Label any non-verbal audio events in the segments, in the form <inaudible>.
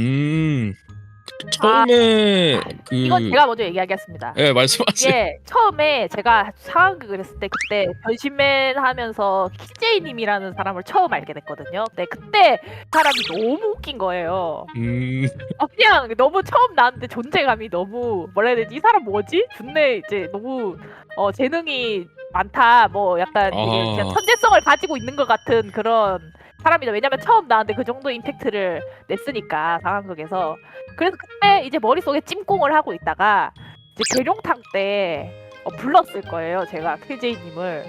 음. 처음에 그 이건 제가 먼저 얘기하겠습니다. 예, 말씀하세요. 이게 처음에 제가 상황극을 했을 때 그때 변신맨 하면서 키제이님이라는 사람을 처음 알게 됐거든요. 근데 그때 사람이 너무 웃긴 거예요. 음. 어, 그냥 너무 처음 나왔는데 존재감이 너무 뭐라 해야 되지? 이 사람 뭐지? 존내 이제 너무 어, 재능이 많다. 뭐 약간 되게 아. 그냥 천재성을 가지고 있는 것 같은 그런 사람이다. 왜냐면 처음 나왔는데 그 정도 임팩트를 냈으니까 상황극에서. 그래서 그때 이제 머릿속에 찜꽁을 하고 있다가 이제 계룡탕 때 어, 불렀을 거예요. 제가 KJ님을.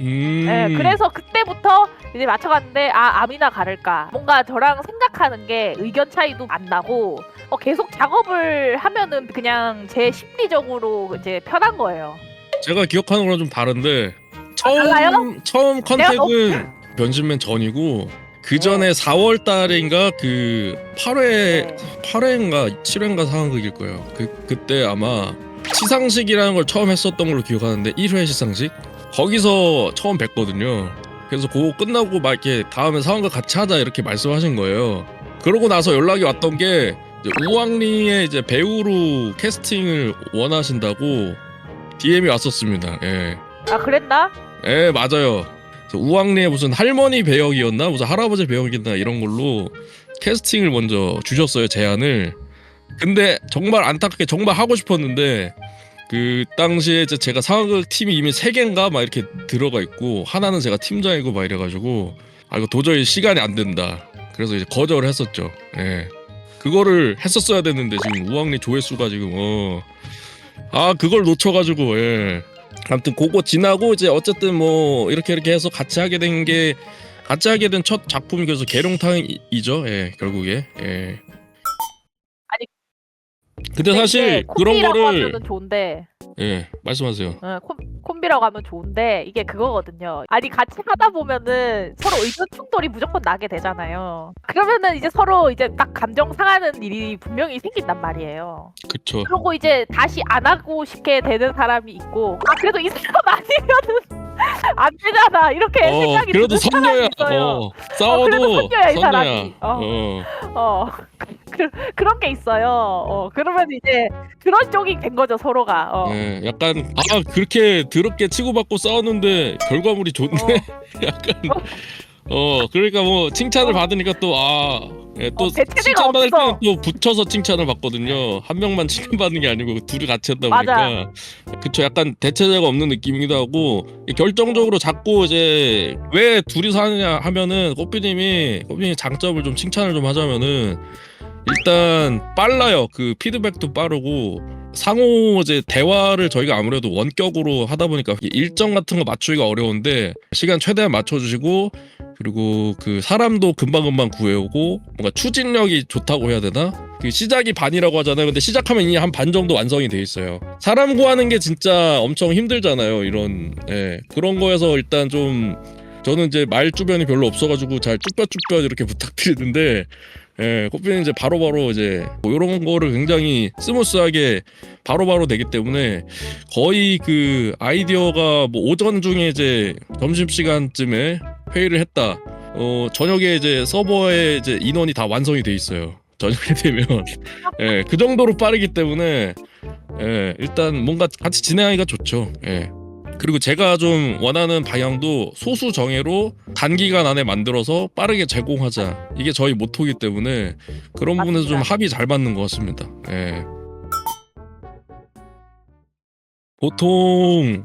음. 네, 그래서 그때부터 이제 맞춰갔는데 아 아미나 가를까 뭔가 저랑 생각하는 게 의견 차이도 안 나고 어, 계속 작업을 하면은 그냥 제 심리적으로 이제 편한 거예요. 제가 기억하는 거랑 좀 다른데 처음 달라요? 처음 너무- 컨택은 변신맨 전이고 그 네. 전에 4월 달인가 그 8회 네. 8회인가 7회인가 상황극일 거예요. 그 그때 아마 시상식이라는 걸 처음 했었던 걸로 기억하는데 1회 시상식 거기서 처음 뵀거든요. 그래서 그거 끝나고 막 이렇게 다음에 상황극 같이 하자 이렇게 말씀하신 거예요. 그러고 나서 연락이 왔던 게 이제 우왕리의 이제 배우로 캐스팅을 원하신다고 DM이 왔었습니다. 예. 아 그랬나? 예, 맞아요. 저 우왕리의 무슨 할머니 배역이었나 무슨 할아버지 배역이나 이런 걸로 캐스팅을 먼저 주셨어요 제안을. 근데 정말 안타깝게 정말 하고 싶었는데 그 당시에 이제 제가 상황극 팀이 이미 세 개인가 막 이렇게 들어가 있고 하나는 제가 팀장이고 막 이래가지고 아 이거 도저히 시간이 안 된다. 그래서 이제 거절을 했었죠. 예. 그거를 했었어야 됐는데 지금 우왕리 조회수가 지금 어. 아 그걸 놓쳐가지고 예. 아무튼 그거 지나고 이제 어쨌든 뭐 이렇게 이렇게 해서 같이 하게 된 게 같이 하게 된 첫 작품이 그래서 계룡탕이죠. 예, 결국에. 예. 아니, 근데 사실 그런 거를 좋은데 예, 말씀하세요. 어, 콤, 콤비라고 하면 좋은데 이게 그거거든요. 아니 같이 하다 보면은 서로 의견 충돌이 무조건 나게 되잖아요. 그러면은 이제 서로 이제 딱 감정 상하는 일이 분명히 생긴단 말이에요. 그쵸. 그러고 이제 다시 안 하고 싶게 되는 사람이 있고 아 그래도 이 사람 <laughs> 아니면은 안 되잖아 이렇게 어, 생각이 그래도 드는 사람이 선녀야. 있어요. 어, 싸워도 그래도 선녀야, 이 사람이. 어. 어. 어 그, <laughs> 그런 게 있어요. 어 그러면 이제 그런 쪽이 된 거죠 서로가. 어. 예, 약간 아 그렇게 더럽게 치고받고 싸웠는데 결과물이 좋네. <laughs> 약간 어 그러니까 뭐 칭찬을 어. 받으니까 또아 예, 또 어, 배치가 칭찬 받을 없어. 때는 또 붙여서 칭찬을 받거든요. 한 명만 <laughs> 칭찬받는 게 아니고 둘이 같이 했다. 보니까 그쵸 약간 대체제가 없는 느낌이기도 하고 결정적으로 자꾸 이제 왜 둘이서 하느냐 하면은 꽃비님이 꽃비님 장점을 좀 칭찬을 좀 하자면은 일단 빨라요. 그 피드백도 빠르고 상호 이제 대화를 저희가 아무래도 원격으로 하다 보니까 일정 같은 거 맞추기가 어려운데 시간 최대한 맞춰주시고 그리고 그 사람도 금방금방 구해오고 뭔가 추진력이 좋다고 해야 되나? 그 시작이 반이라고 하잖아요. 근데 시작하면 이미 한 반 정도 완성이 돼 있어요. 사람 구하는 게 진짜 엄청 힘들잖아요. 이런 예. 그런 거에서 일단 좀 저는 이제 말 주변이 별로 없어가지고 잘 쭈뼛쭈뼛 이렇게 <laughs> 부탁드리는데 예, 코피는 이제 바로바로 이제 뭐 이런 거를 굉장히 스무스하게 바로바로 되기 때문에 거의 그 아이디어가 뭐 오전 중에 이제 점심 시간쯤에 회의를 했다. 어 저녁에 이제 서버에 이제 인원이 다 완성이 돼 있어요. <laughs> 저녁에 되면 예, 그 정도로 빠르기 때문에 예, 일단 뭔가 같이 진행하기가 좋죠. 예. 그리고 제가 좀 원하는 방향도 소수 정예로 단기간 안에 만들어서 빠르게 제공하자. 이게 저희 모토이기 때문에 그런 부분에서 좀. 합이 잘 맞는 것 같습니다. 예. 보통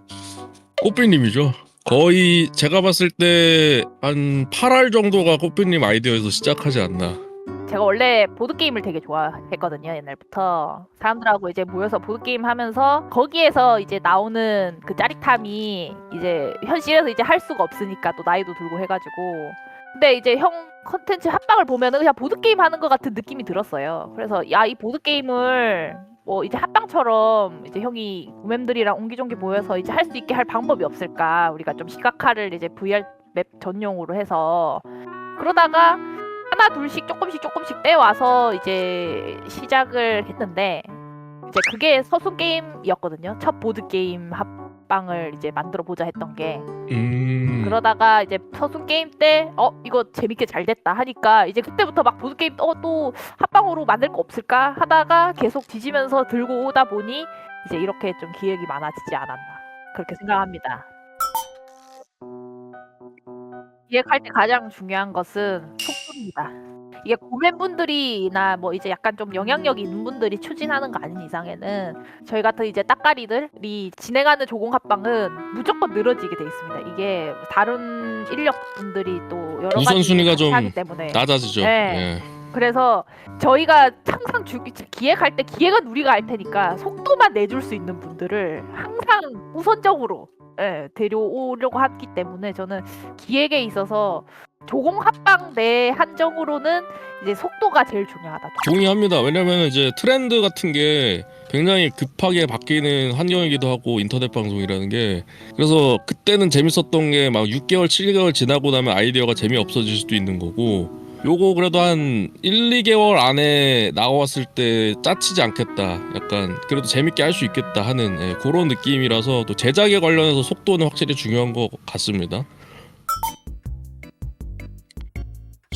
꽃비님이죠. 거의 제가 봤을 때 한 8할 정도가 꽃비님 아이디어에서 시작하지 않나. 제가 원래 보드 게임을 되게 좋아했거든요 옛날부터. 사람들하고 이제 모여서 보드 게임 하면서 거기에서 이제 나오는 그 짜릿함이 이제 현실에서 이제 할 수가 없으니까 또 나이도 들고 해가지고. 근데 이제 형 컨텐츠 합방을 보면은 그냥 보드 게임 하는 것 같은 느낌이 들었어요. 그래서 야 이 보드 게임을 뭐 이제 합방처럼 이제 형이 고멤들이랑 옹기종기 모여서 이제 할 수 있게 할 방법이 없을까? 우리가 좀 시각화를 이제 VR 맵 전용으로 해서. 그러다가 하나 둘씩 조금씩 조금씩 떼와서 이제 시작을 했는데 이제 그게 서순 게임이었거든요. 첫 보드 게임 합방 합방을 이제 만들어 보자 했던 게 음. 그러다가 이제 서순 게임 때 어 이거 재밌게 잘 됐다 하니까 이제 그때부터 막 보드 게임 어 또 합방으로 만들 거 없을까 하다가 계속 뒤지면서 들고 오다 보니 이제 이렇게 좀 기획이 많아지지 않았나 그렇게 생각합니다. 기획할 때 가장 중요한 것은 속도입니다. 이게 고맨분들이나 뭐 이제 약간 좀 영향력 있는 분들이 추진하는 거 아닌 이상에는 저희 같은 이제 따까리들이 진행하는 조공 합방은 무조건 늘어지게 돼 있습니다. 이게 다른 인력 분들이 또 여러 가지 우선순위가 좀 하기 때문에 낮아지죠. 네. 예. 그래서 저희가 항상 주, 기획할 때 기획은 우리가 할 테니까 속도만 내줄 수 있는 분들을 항상 우선적으로 예, 데려오려고 하기 때문에 저는 기획에 있어서 조공 합방 내 한정으로는 이제 속도가 제일 중요하다. 동의합니다. 왜냐면 이제 트렌드 같은 게 굉장히 급하게 바뀌는 환경이기도 하고 인터넷 방송이라는 게 그래서 그때는 재밌었던 게 막 6개월, 7개월 지나고 나면 아이디어가 재미 없어질 수도 있는 거고 요거 그래도 한 1, 2개월 안에 나왔을 때 짜치지 않겠다. 약간 그래도 재밌게 할 수 있겠다 하는 예, 그런 느낌이라서 또 제작에 관련해서 속도는 확실히 중요한 것 같습니다.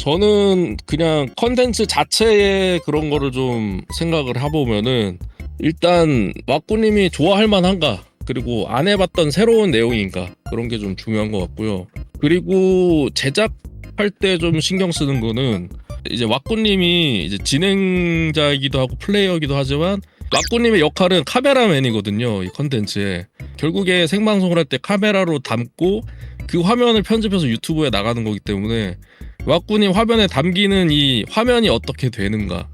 저는 그냥 컨텐츠 자체의 그런 거를 좀 생각을 해보면은 일단 왁구님이 좋아할 만한가 그리고 안 해봤던 새로운 내용인가 그런 게 좀 중요한 것 같고요. 그리고 제작할 때 좀 신경 쓰는 거는 이제 왁구님이 이제 진행자이기도 하고 플레이어이기도 하지만 왁구님의 역할은 카메라맨이거든요 이 컨텐츠에. 결국에 생방송을 할 때 카메라로 담고 그 화면을 편집해서 유튜브에 나가는 거기 때문에 왁구님 화면에 담기는 이 화면이 어떻게 되는가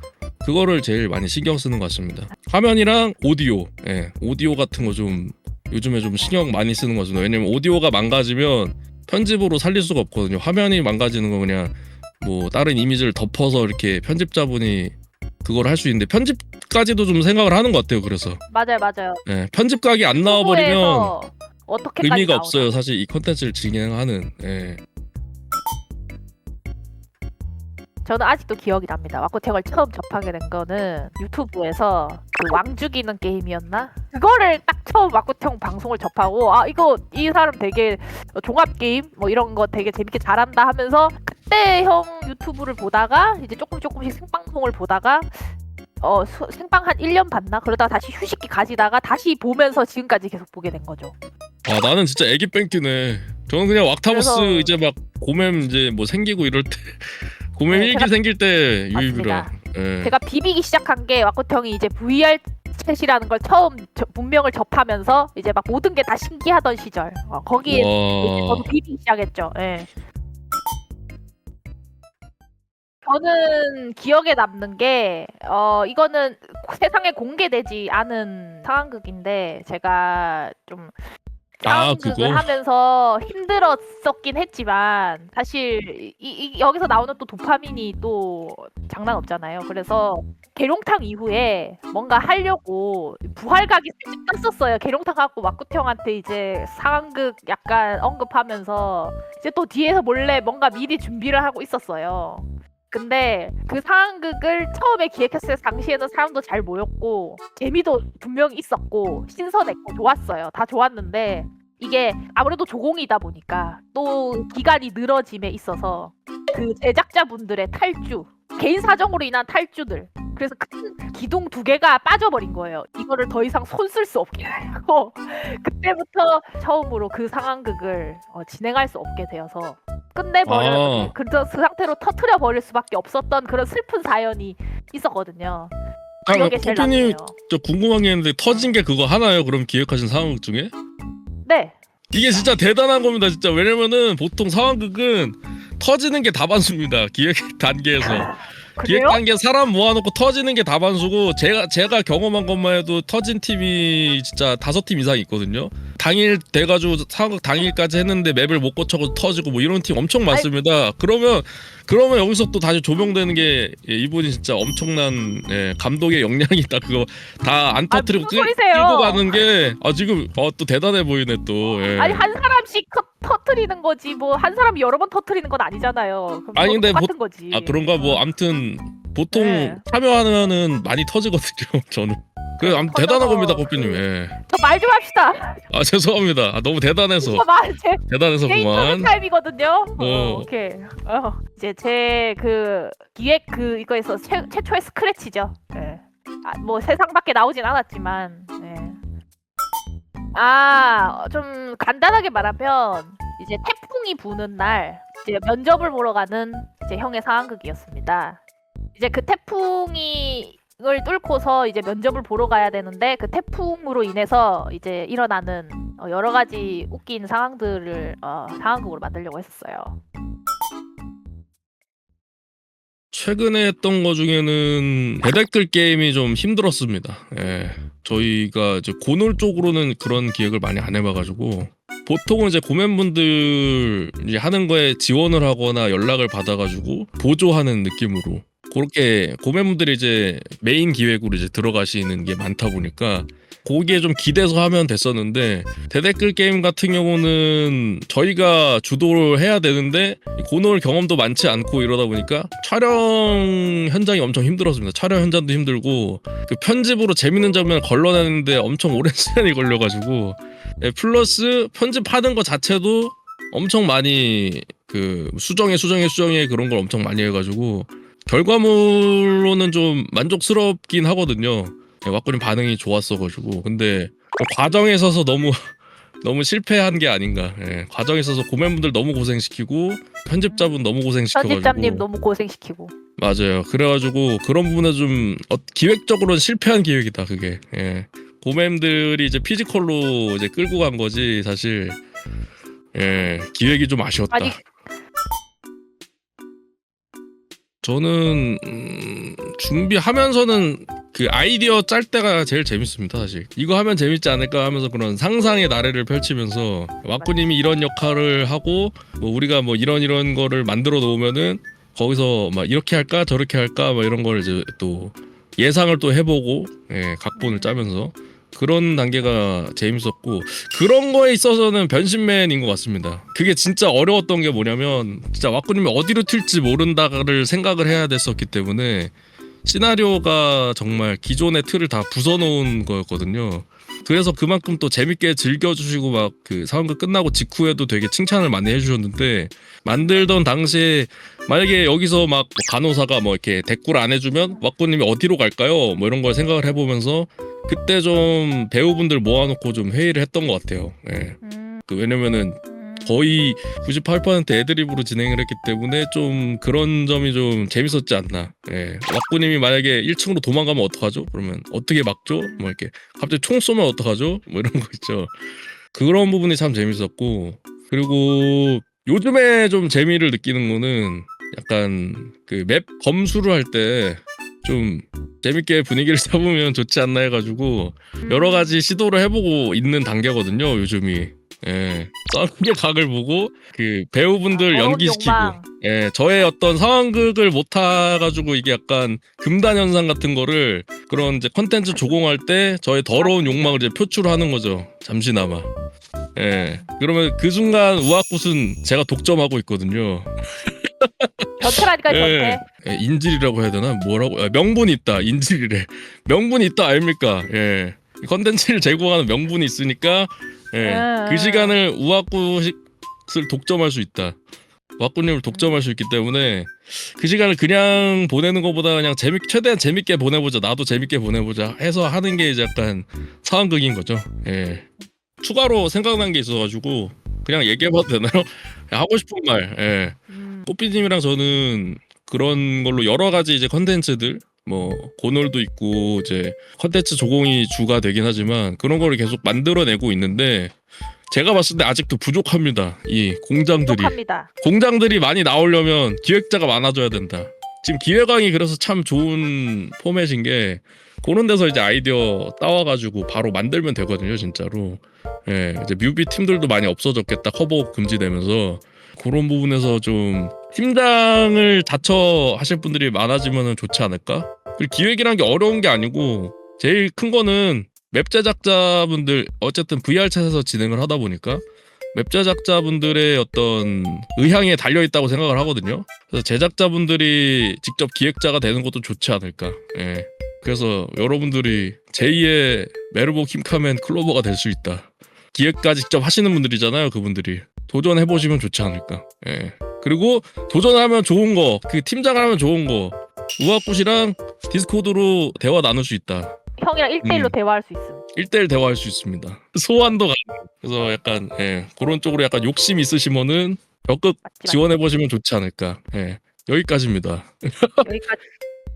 그거를 제일 많이 신경 쓰는 것 같습니다. 화면이랑 오디오, 예, 오디오 같은 거 좀 요즘에 좀 신경 많이 쓰는 것 같습니다. 왜냐면 오디오가 망가지면 편집으로 살릴 수가 없거든요. 화면이 망가지는 거 그냥 뭐 다른 이미지를 덮어서 이렇게 편집자분이 그걸 할 수 있는데 편집까지도 좀 생각을 하는 것 같아요. 그래서 맞아요, 맞아요. 예, 편집각이 안 나와버리면 의미가 나오나. 없어요. 사실 이 컨텐츠를 진행하는. 예. 저는 아직도 기억이 납니다. 와꾸탱을 처음 접하게 된 거는 유튜브에서 그 왕 죽이는 게임이었나? 그거를 딱 처음 와꾸탱 방송을 접하고 아 이거 이 사람 되게 종합 게임 뭐 이런 거 되게 재밌게 잘한다 하면서 그때 형 유튜브를 보다가 이제 조금 조금씩 생방송을 보다가 어 수- 생방 한 1년 봤나? 그러다가 다시 휴식기 가지다가 다시 보면서 지금까지 계속 보게 된 거죠. 아 나는 진짜 애기 뺑기네. 저는 그냥 왁타버스 그래서- 이제 막 고맴 이제 뭐 생기고 이럴 때 고맴 네, 제가- 생길 때 유입이라. 예. 제가 비비기 시작한 게 와꾸탱이 이제 VR 챗이라는 걸 처음 저- 문명을 접하면서 이제 막 모든 게 다 신기하던 시절 어, 거기에 이제. 저도 비비기 시작했죠. 예. 저는 기억에 남는 게 어 이거는 세상에 공개되지 않은 상황극인데 제가 좀 아, 그거? 하면서 힘들었었긴 했지만 사실 이, 이- 여기서 나오는 또 도파민이 또 장난 없잖아요. 그래서 계룡탕 이후에 뭔가 하려고 부활각이 살짝 떴었어요. 계룡탕 갖고 왁구형한테 이제 상황극 약간 언급하면서 이제 또 뒤에서 몰래 뭔가 미리 준비를 하고 있었어요. 근데 그 상황극을 처음에 기획했을 당시에는 사람도 잘 모였고 재미도 분명히 있었고 신선했고 좋았어요. 다 좋았는데 이게 아무래도 조공이다 보니까 또 기간이 늘어짐에 있어서 그 제작자분들의 탈주 개인 사정으로 인한 탈주들 그래서 큰 기둥 두 개가 빠져버린 거예요. 이거를 더 이상 손 쓸 수 없게 하고 <laughs> 그때부터 처음으로 그 상황극을 어, 진행할 수 없게 되어서 끝내버려 아. 그래서 그 상태로 터트려 버릴 수밖에 없었던 그런 슬픈 사연이 있었거든요. 아, 제일 코피님 남네요. 저 궁금한 게 있는데 터진 게 그거 하나요? 그럼 기획하신 상황극 중에? 네. 이게 진짜 대단한 겁니다, 진짜. 왜냐면은 보통 상황극은 터지는 게 다반수입니다. 기획 단계에서. 기획? 단계 사람 모아놓고 터지는 게 다반수고 제가 제가 경험한 것만 해도 터진 팀이 진짜 다섯 팀 이상 있거든요. 당일 돼가지고 상황극 당일까지 했는데 맵을 못 고쳐고 터지고 뭐 이런 팀 엄청 많습니다. 그러면 그러면 여기서 또 다시 조명되는 게 예, 이분이 진짜 엄청난 예, 감독의 역량이 있다. 그거 다안 아, 무슨 소리세요? 끌고 가는 게 아 지금 어, 또 대단해 보이네 또. 예. 아니 한 사람씩 터, 터트리는 거지 뭐 한 사람이 여러 번 터트리는 건 아니잖아요. 그럼 아니, 그건 근데 똑같은 거지. 아 그런가 뭐 아무튼 보통 네. 참여하면은 많이 터지거든요. <laughs> 저는 그 아무튼 대단한 겁니다, 꽃비님. 예. 저말 좀 합시다. 아 죄송합니다. 아, 너무 대단해서 저말제 대단해서 게임 터는 그만. 타임이거든요. 어, 어. 오케이. 어. 이제 제 그 기획 그 이거에서 최, 최초의 스크래치죠. 예. 아, 뭐 세상밖에 나오진 않았지만. 예. 아, 좀 간단하게 말하면 이제 태풍이 부는 날 이제 면접을 보러 가는 이제 형의 상황극이었습니다. 이제 그 태풍이 을 뚫고서 이제 면접을 보러 가야 되는데 그 태풍으로 인해서 이제 일어나는 어, 여러 가지 웃긴 상황들을 어, 상황극으로 만들려고 했었어요. 최근에 했던 거 중에는 대댓글 게임이 좀 힘들었습니다. 예. 저희가 이제 고놀 쪽으로는 그런 기획을 많이 안 해봐가지고 보통은 이제 고맨분들 이제 하는 거에 지원을 하거나 연락을 받아가지고 보조하는 느낌으로 그렇게 고맨분들이 이제 메인 기획으로 이제 들어가시는 게 많다 보니까 거기에 좀 기대서 하면 됐었는데 대댓글 게임 같은 경우는 저희가 주도를 해야 되는데 고놀 경험도 많지 않고 이러다 보니까 촬영 현장이 엄청 힘들었습니다. 촬영 현장도 힘들고 그 편집으로 재밌는 장면 걸러내는데 엄청 오랜 <laughs> 시간이 걸려가지고 예, 플러스 편집하는 것 자체도 엄청 많이 그 수정에 수정에 수정에 그런 걸 엄청 많이 해가지고 결과물로는 좀 만족스럽긴 하거든요. 예, 왁구님 반응이 좋았어가지고 근데 그 과정에 있어서 너무 <laughs> 너무 실패한 게 아닌가. 예, 과정에 있어서 고맨분들 너무 고생시키고 편집자분 너무 고생시켜가지고 편집자님 너무 고생시키고. 맞아요. 그래가지고 그런 부분에 좀 어, 기획적으로는 실패한 기획이다. 그게 예. 고맨들이 이제 피지컬로 이제 끌고 간 거지 사실 예 기획이 좀 아쉬웠다. 아니 저는 음, 준비하면서는 그 아이디어 짤 때가 제일 재밌습니다 사실. 이거 하면 재밌지 않을까 하면서 그런 상상의 나래를 펼치면서 왁구님이 이런 역할을 하고 뭐 우리가 뭐 이런 이런 거를 만들어 놓으면은 거기서 막 이렇게 할까 저렇게 할까 막 이런 걸 이제 또 예상을 또 해보고 예, 각본을 짜면서 그런 단계가 재밌었고 그런 거에 있어서는 변신맨인 것 같습니다. 그게 진짜 어려웠던 게 뭐냐면 진짜 왁구님이 어디로 튈지 모른다를 생각을 해야 됐었기 때문에 시나리오가 정말 기존의 틀을 다 부숴놓은 거였거든요. 그래서 그만큼 또 재밌게 즐겨주시고 막그 상황극 끝나고 직후에도 되게 칭찬을 많이 해주셨는데 만들던 당시에 만약에 여기서 막뭐 간호사가 뭐 이렇게 댓글 안 해주면 왁구님이 어디로 갈까요? 뭐 이런 걸 생각을 해보면서 그때 좀 배우분들 모아놓고 좀 회의를 했던 것 같아요. 예. 음, 그 왜냐면은 음, 거의 98% 애드립으로 진행을 했기 때문에 좀 그런 점이 좀 재밌었지 않나. 예. 왁구님이 만약에 1층으로 도망가면 어떡하죠? 그러면 어떻게 막죠? 뭐 이렇게 갑자기 총 쏘면 어떡하죠? 뭐 이런 거 있죠. 그런 부분이 참 재밌었고 그리고 요즘에 좀 재미를 느끼는 거는 약간 그 맵 검수를 할 때 좀 재밌게 분위기를 <laughs> 잡으면 좋지 않나 해가지고 음. 여러 가지 시도를 해보고 있는 단계거든요 요즘이. 예. 썰의 각을 보고 그 배우분들 더러운 연기시키고. 예 저의 어떤 상황극을 못 타가지고 이게 약간 금단 현상 같은 거를 그런 이제 컨텐츠 조공할 때 저의 더러운 욕망을 이제 표출하는 거죠 잠시나마. 예. 그러면 그 순간 우악굿은 제가 독점하고 있거든요 <laughs> 변태라니까 예. 변태. 예, 인질이라고 해야 되나? 뭐라고? 아, 명분이 있다 인질이래. 명분이 있다 아닙니까? 예. 컨텐츠를 제공하는 명분이 있으니까 예, 음. 그 시간을 우악굿을 독점할 수 있다. 왁구님을 독점할 수 있기 때문에 그 시간을 그냥 보내는 것보다 그냥 재밌 최대한 재밌게 보내보자. 나도 재밌게 보내보자 해서 하는 게 이제 약간 상황극인 거죠. 예. 추가로 생각난 게 있어가지고 그냥 얘기해봐도 되나요? <laughs> 하고 싶은 말 예. 음, 뽀삐님이랑 저는 그런 걸로 여러 가지 이제 컨텐츠들 뭐 고놀도 있고 이제 컨텐츠 조공이 주가 되긴 하지만 그런 거를 계속 만들어내고 있는데 제가 봤을 때 아직도 부족합니다. 이 공장들이 부족합니다. 공장들이 많이 나오려면 기획자가 많아져야 된다. 지금 기획왕이 그래서 참 좋은 포맷인 게 그런 데서 이제 아이디어 따와가지고 바로 만들면 되거든요, 진짜로. 예, 이제 뮤비 팀들도 많이 없어졌겠다. 커버 금지되면서 그런 부분에서 좀 팀장을 자처 하실 분들이 많아지면 좋지 않을까? 그리고 기획이란 게 어려운 게 아니고 제일 큰 거는 맵 제작자분들 어쨌든 VR 챗에서 진행을 하다 보니까 웹 제작자분들의 어떤 의향에 달려 있다고 생각을 하거든요. 그래서 제작자분들이 직접 기획자가 되는 것도 좋지 않을까. 예. 그래서 여러분들이 제2의 메르보 킴카멘 클로버가 될 수 있다. 기획까지 직접 하시는 분들이잖아요, 그분들이. 도전해 보시면 좋지 않을까. 예. 그리고 도전하면 좋은 거, 그 팀장 하면 좋은 거. 우아굿이랑 디스코드로 대화 나눌 수 있다. 형이랑 1대1로 음. 대화할 수 있음. 1대1 대화할 수 있습니다. 소환도 가. 그래서 약간 예, 그런 쪽으로 약간 욕심 있으시면은 적극 맞지 지원해 보시면 좋지 않을까. 예. 여기까지입니다. 여기까지.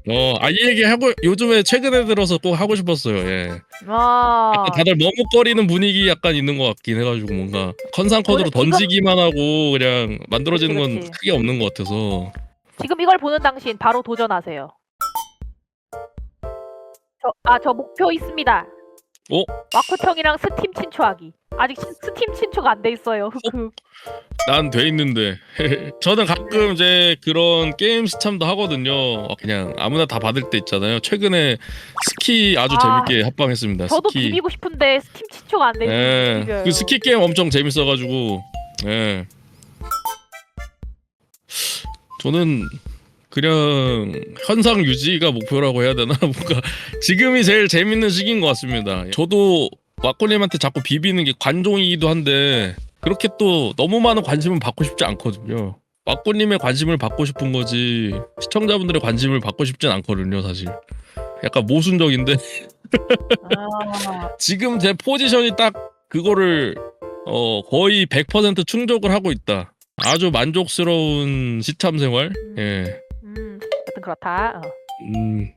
어, 아, 이 얘기 하고 요즘에 최근에 들어서 꼭 하고 싶었어요. 예. 와. 약간 다들 머뭇거리는 분위기 약간 있는 것 같긴 해가지고 뭔가 컨상 코드로 원래 지금- 던지기만 하고 그냥 만들어지는 그치, 건. 크게 없는 것 같아서 지금 이걸 보는 당신 바로 도전하세요. 저, 아, 저 목표 있습니다. 어? 마코청이랑 스팀 친추하기. 아직 시- 스팀 친추가 안 돼 있어요. 흑흑. 난 돼 있는데 <laughs> 저는 가끔 이제 그런 게임 시참도 하거든요. 어, 그냥 아무나 다 받을 때 있잖아요. 최근에 스키 아주 아, 재밌게 합방했습니다. 저도 스키. 비비고 싶은데 스팀 친추가 안 돼 예, 못 비벼요. 그 스키 게임 엄청 재밌어가지고 예. 저는 그냥 현상 유지가 목표라고 해야 되나 <laughs> 뭔가 지금이 제일 재밌는 시기인 것 같습니다. 저도 왁구님한테 자꾸 비비는 게 관종이기도 한데 그렇게 또 너무 많은 관심은 받고 싶지 않거든요. 왁구님의 관심을 받고 싶은 거지 시청자분들의 관심을 받고 싶진 않거든요, 사실. 약간 모순적인데 아, <laughs> 지금 제 포지션이 딱 그거를 어 거의 100% 충족을 하고 있다. 아주 만족스러운 시참 생활. 예. 음, 같은 그렇 다. 어. 음.